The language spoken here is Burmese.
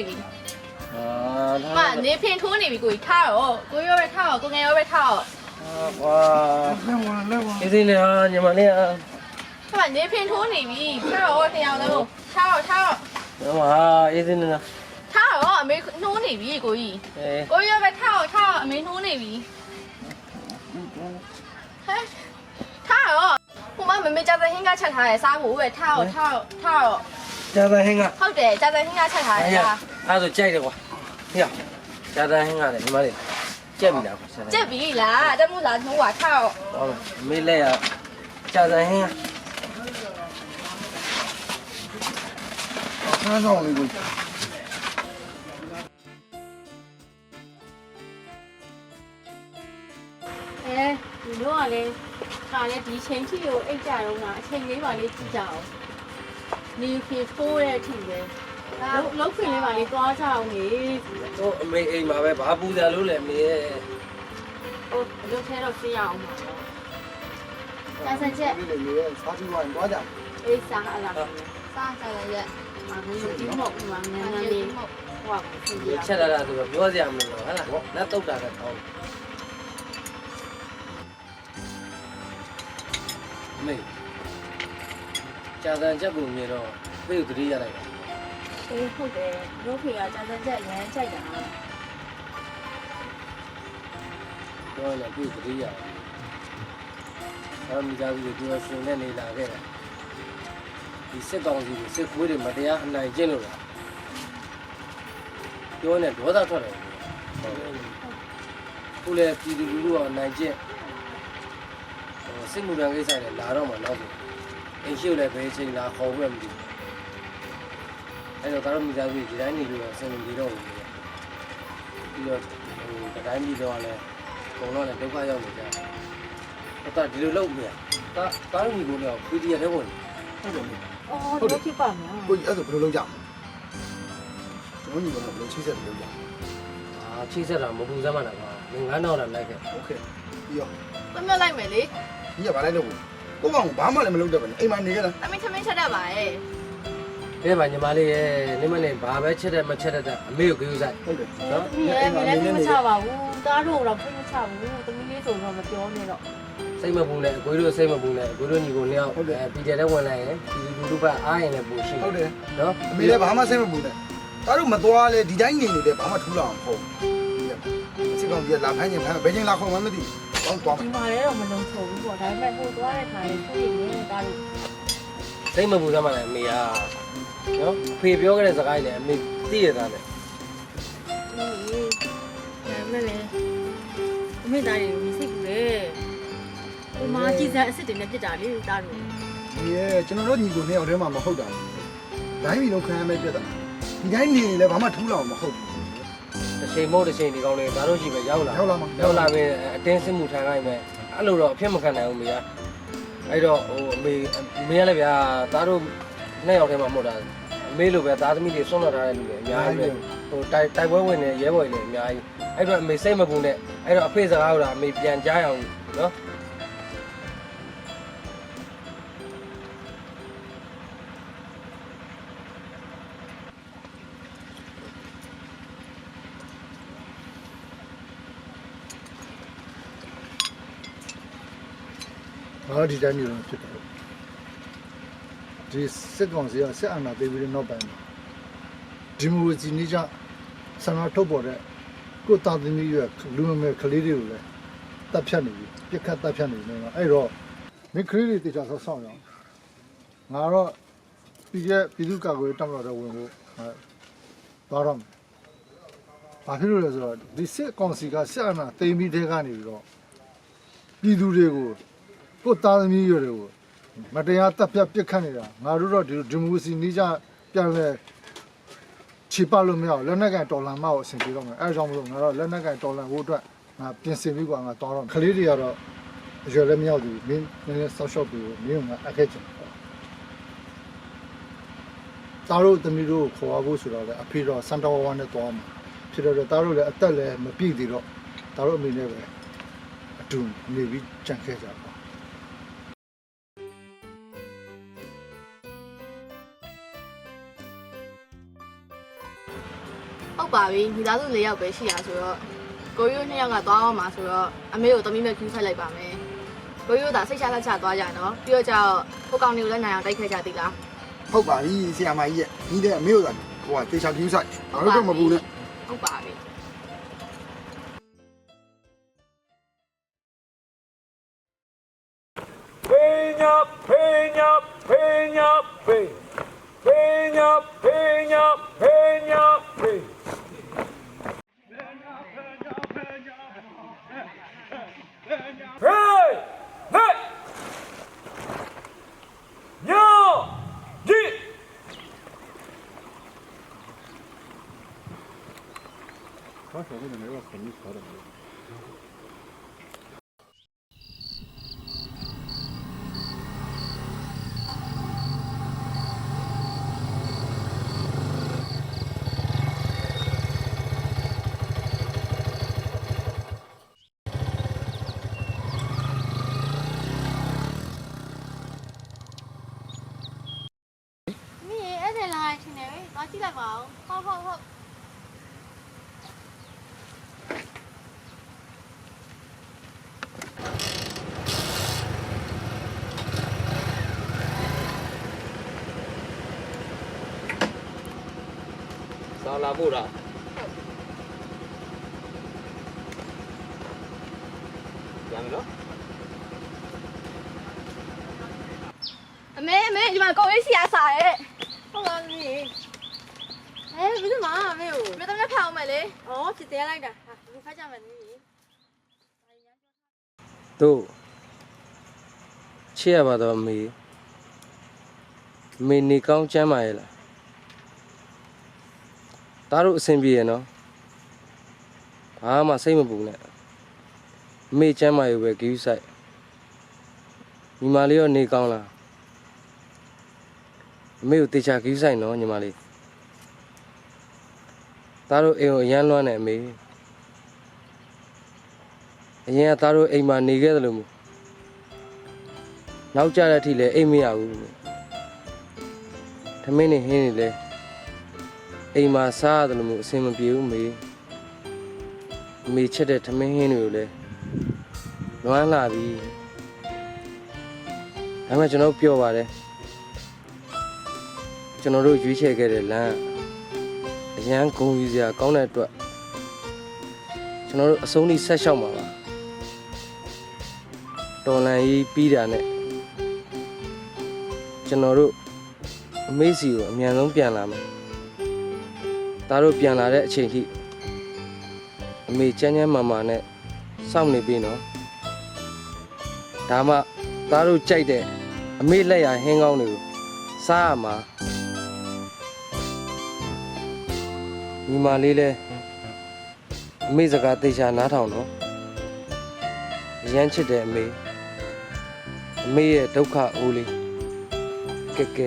အမေထိုးနေပြီအာအမနေဖင်ထိုးနေပြီကိုကြီးထားတော့ကိုရောပဲထားတော့ကိုငယ်ရောပဲထားတော့ကွာလက်ဝင်လက်ဝင်အေးစင်းနေဟာညီမလေးဟာအမနေဖင်ထိုးနေပြီထားတော့တရားလုံးထားတော့ထားတော့ညီမဟာအေးစင်းနေလားထားတော့အမေနှိုးနေပြီကိုကြီးအေးကိုရောပဲထားတော့ထားတော့အမေနှိုးနေပြီဟဲ့ထားတော့ဟိုမမမေကြတဲ့ဟင်းကချက်ထားရဲစားဖို့ပဲထားတော့ထားတော့ထားတော့ဂျာတန်ဟင်းကဟုတ်တယ်ကြတဲ့ဟင်းကချက်ထားရဲအဲ့ရစား အဲ့ဒါဆိုကြိုက်တယ်ကွာဟေ့ဂျာတန်ဟင်းကလည်းညီမလေးကြက်ပြီလားကွာကြက်ပြီလားတက်မှုလားနှိုးပါထားတော့ဟုတ်လားအမေလက်ရဂျာတန်ဟင်းကဆန်းဆောင်လေးကိုအဲဒီတော့ကလည်းဒါလည်းဒီချိန်ထိကိုအိတ်ကြတော့မှအချိန်လေးပါလေးကြည့်ကြအောင်နေဖေဖိုးတဲ့အထိပဲ လောက်လောက်ခွင်လေးပါလေးသွားကြအောင်လေဟိုအမေအိမ်မှာပဲဘာပူကြလို့လဲအမေရဲ့ဟိုလုတ်ထဲတော့ပြရအောင်ပါဒါစချက်ဒီလေလေစားကြည့်ဝိုင်းသွားကြအေးစားအလားစားကြရရက်မမင်းဒီမောက်မှာနန်းနန်းလေးဟိုပါစီရချက်လာတာဆိုတော့ပြောစရာမလိုဘူးဟဟလားလက်တုတ်တာလည်းကောင်းအမေဂျာတန်ချက်ပုံမြင်တော့ပြေကိုတတိရလိုက်ပါ အေးဟုတ်တယ်တို့ဖေကဒါစချက်ရမ်းကြိုက်တာပြောရင်ပြေကိုတတိရအဲ့မိသားစုတွေပြောရှင်နေနေလာခဲ့တယ်ဒီစစ်ကောင်စီတွေစစ်ခွေးတွေမတရားအနိုင်ကျင့်လို့လားပြောနေဒေါသထွက်တယ်ဟုတ်တယ်ခုလေပြည်သူလူထုကအနိုင်ကျင့်ဟိုစစ်မှုထမ်းကိစ္စတွေလာတော့မှနောက်ဆိုအင်းရှိလည်းဘယ်ချိန်လာခေါ်ခွင့်မသိဘူး အဲ့တော့ကတော့မိသားစုဒီတိုင်းနေလို့အဆင်မပြေတော့ဘူးပြီးတော့ဟိုဒီတိုင်းပြီးတော့လည်းဘုံတော့လည်းဒုက္ခရောက်နေကြတယ်ဟုတ်တာဒီလိုလုပ်မြင်တာတားမိကုန်တော့ PDF ထဲဝင် ဟုတ်တယ် အော်တို့ဖြစ်ပါမလား ကိုကြီးအဲ့ဒါဘယ်လိုလုပ်ကြမလဲကျွန်တော်ညီကတော့ဘယ်လိုချိတ်ဆက်လုပ်ကြ အာချိဆက်တာမပူစမ်းမလားကွာငငန်းတော့တာလိုက်ခဲ့ โอเคပြီးရော ပြတ်လိုက်မယ်လေ ဒီကဘာလိုက်လို့ကိုကောင်ဘာမှလည်းမလုပ်တော့ဘူးအိမ်မှာနေကြတာ အမေသမင်းချက်တတ်ပါရဲ့ ဒီမှာညီမလေးရဲ့နေမနဲ့ဘာပဲချက်တဲ့မချက်တဲ့အမေကိုကြိုးစားဟုတ်တယ်နော်သမီးရဲ့မလည်းမချပါဘူးတားတို့တော့ဖိမချဘူးသမီးလေးဆိုတော့မပြောနဲ့တော့စိတ်မပူနဲ့အကိုတို့စိတ်မပူနဲ့အကိုတို့ညီကိုနှစ်ယောက်အဲပီတယ်တဲ့ဝင်လိုက်ရင်ဒီလူလူပတ်အားရင်လည်းပူရှိဟုတ်တယ်နော်အမေလည်းဘာမှစိတ်မပူနဲ့ဒါတို့မသွားလဲဒီတိုင်းနေနေတယ်ဘာမှထူးလာအောင်မဟုတ်ဘူးစစ်ကောင်ကြီးလာခိုင်းနေခိုင်းဘယ်ချိန်လာခေါ်မှမသိဘူးတောင်းသွားဒီမှာလည်းတော့မလုံးချုံဘူးပေါ့ဒါပေမဲ့ဟိုသွားတဲ့ခါလေးသူ့ရဲ့နေတာတို့စိတ်မပူစမ်းမလားအမေက နော်အဖေပြောခဲ့တဲ့စကားကြီးလည်းအမေသိရတာလေအေးဒါမဲ့လေအမေသားတွေမစိတ်ဘူးလေဟိုမှာကြည်စံအစ်စ်တွေနဲ့ပြစ်တာလေတားတို့ဒီရဲ့ကျွန်တော်တို့ညီကိုနှစ်ယောက်တည်းမှမဟုတ်တာဘူးတိုင်းပြည်လုံးခံရမဲ့ပြတ်တာဒီတိုင်းနေနေလဲဘာမှထူးလာအောင်မဟုတ်ဘူးတစ်ချိန်မဟုတ်တစ်ချိန်ဒီကောင်းလေးဒါတို့ရှိပဲရောက်လာရောက်လာမှာရောက်လာပြီအတင်းစစ်မှုထမ်းခိုင်းမယ်အဲ့လိုတော့အဖြစ်မခံနိုင်ဘူးမေကအဲ့တော့ဟိုအမေအမေကလည်းဗျာသားတို့ နှစ်ယောက်တည်းမှမဟုတ်တာအမေလိုပဲသားသမီးတွေဆွန့်လွတ်ထားတဲ့လူတွေအများကြီးပဲဟိုတိုက်တိုက်ပွဲဝင်နေရဲဘော်တွေလည်းအများကြီးအဲ့တော့အမေစိတ်မပူနဲ့အဲ့တော့အဖေစကားကိုတော့အမေပြန်ကြားအောင်နော်ဘာဒီတိုင်းမျိုးဖြစ်တယ် ဒီစစ်ကောင်စီကစစ်အာဏာသိမ်းပြီးတဲ့နောက်ပိုင်းမှာဒီမိုကရေစီနည်းကျဆန္ဒထုတ်ပေါ်တဲ့ကိုယ်တာသမီးရဲ့လူငယ်ကလေးတွေကိုလည်းတပ်ဖြတ်နေပြီပြစ်ခတ်တပ်ဖြတ်နေနေတော့အဲ့တော့မင်းကလေးတွေတေချာဆောက်ဆောင်ရအောင်ငါတော့ပြည်ရဲ့ပြည်သူ့ကာကွယ်တပ်မတော်တဲ့ဝင်ဖို့သွားတော့မယ်ဘာဖြစ်လို့လဲဆိုတော့ဒီစစ်ကောင်စီကစစ်အာဏာသိမ်းပြီးတဲ့ကနေပြီးတော့ပြည်သူတွေကိုကိုယ်သားသမီးတွေကို မတရားတပ်ဖြတ်ပစ်ခတ်နေတာငါတို့တော့ဒီဒီမိုကရေစီနီးကြပြန်လဲခြေပလို့မရအောင်လက်နက်ကင်တော်လန်မကိုအဆင်ပြေတော့မယ်အဲဒါကြောင့်မလို့ငါတော့လက်နက်ကင်တော်လန်ဖို့အတွက်ငါပြင်ဆင်ပြီးကွာငါတော်တော့ကလေးတွေကတော့အရွယ်လည်းမရောက်ဘူးမင်းနည်းနည်းဆောက်ရှော့ပြီးမင်းကအခက်ချင်သားတို့သမီးတို့ကိုခေါ်ဖို့ဆိုတော့လေအဖေတော့စန်တော်ဝါနဲ့တွားမှာဖြစ်တော့သားတို့လည်းအသက်လည်းမပြည့်သေးတော့သားတို့အမေနဲ့ပဲအတူနေပြီးကြံခဲ့ကြပါ ဟုတ်ပါပြီမိသားစု၄ယောက်ပဲရှိရဆိုတော့ကိုရိုးနှစ်ယောက်ကသွားအောင်မှာဆိုတော့အမေကိုတမီးမဲ့ကျူးဆက်လိုက်ပါမယ်ကိုရိုးသာစိတ်ချလက်ချသွားကြနော်ပြီးတော့ကျတော့ဟိုကောင်တွေကိုလည်းနိုင်အောင်တိုက်ခဲ့ကြသေးလားဟုတ်ပါပြီဆရာမကြီးရဲ့ညီတဲ့အမေတို့ကဟိုကတေချာကျူးဆိုင်ဘာလို့တော့မပူနဲ့ဟုတ်ပါပြီ Peña, peña, peña, pe. Peña, peña, 他说的那个人和你说的。 စာလာဖို့လားရမယ်နော်အမေအမေဒီမှာကိုရေးစီရစားရဲ့ဟုတ်လားသမီးအဲဘယ်သူမှအမေကိုမင်းတို့လည်းဖတ်အောင်မယ်လေဩဖြစ်သေးလိုက်တာဟာဒီဖတ်ကြမယ်သမီးတို့ချစ်ရပါတော့အမေအမေနေကောင်းချမ်းပါရဲ့လား ဒါတို့အဆင်ပြေရနော်ဘာမှစိတ်မပူနဲ့မေ့ချမ်းမရပဲဂယူးဆိုင်ညီမလေးရောနေကောင်းလားအမေကိုတေချာဂယူးဆိုင်နော်ညီမလေးသားတို့အိမ်ကိုအရန်လွှမ်းနေအမေအရင်ကသားတို့အိမ်မှာနေခဲ့တယ်လို့မို့နောက်ကြတဲ့အထိလည်းအိမ်မရဘူးထမင်းနေဟင်းနေလဲ အိမ်မှာစားရတယ်လို့မို့အဆင်မပြေဘူးမေအမေချက်တဲ့ထမင်းဟင်းတွေကိုလည်းလွမ်းလာပြီဒါပေမဲ့ကျွန်တော်ပြောပါတယ်ကျွန်တော်တို့ရွေးချယ်ခဲ့တဲ့လမ်းအရန်ဂုံယူစရာကောင်းတဲ့အတွက်ကျွန်တော်တို့အဆုံးထိဆက်လျှောက်မှာပါတော်လန်ကြီးပြီးတာနဲ့ကျွန်တော်တို့အမေစီကိုအမြန်ဆုံးပြန်လာမယ်။ ဒါတို့ပြန်လာတဲ့အချိန်ထိအမေချမ်းချမ်းမာမာနဲ့စောင့်နေပြီနော်။ဒါမှဒါတို့ကြိုက်တဲ့အမေလက်ရဟင်းကောင်းတွေကိုစားရမှာညီမလေးလဲအမေစကားသေချာနားထောင်နော်။အရမ်းချစ်တဲ့အမေအမေရဲ့ဒုက္ခအိုးလေးကဲကဲ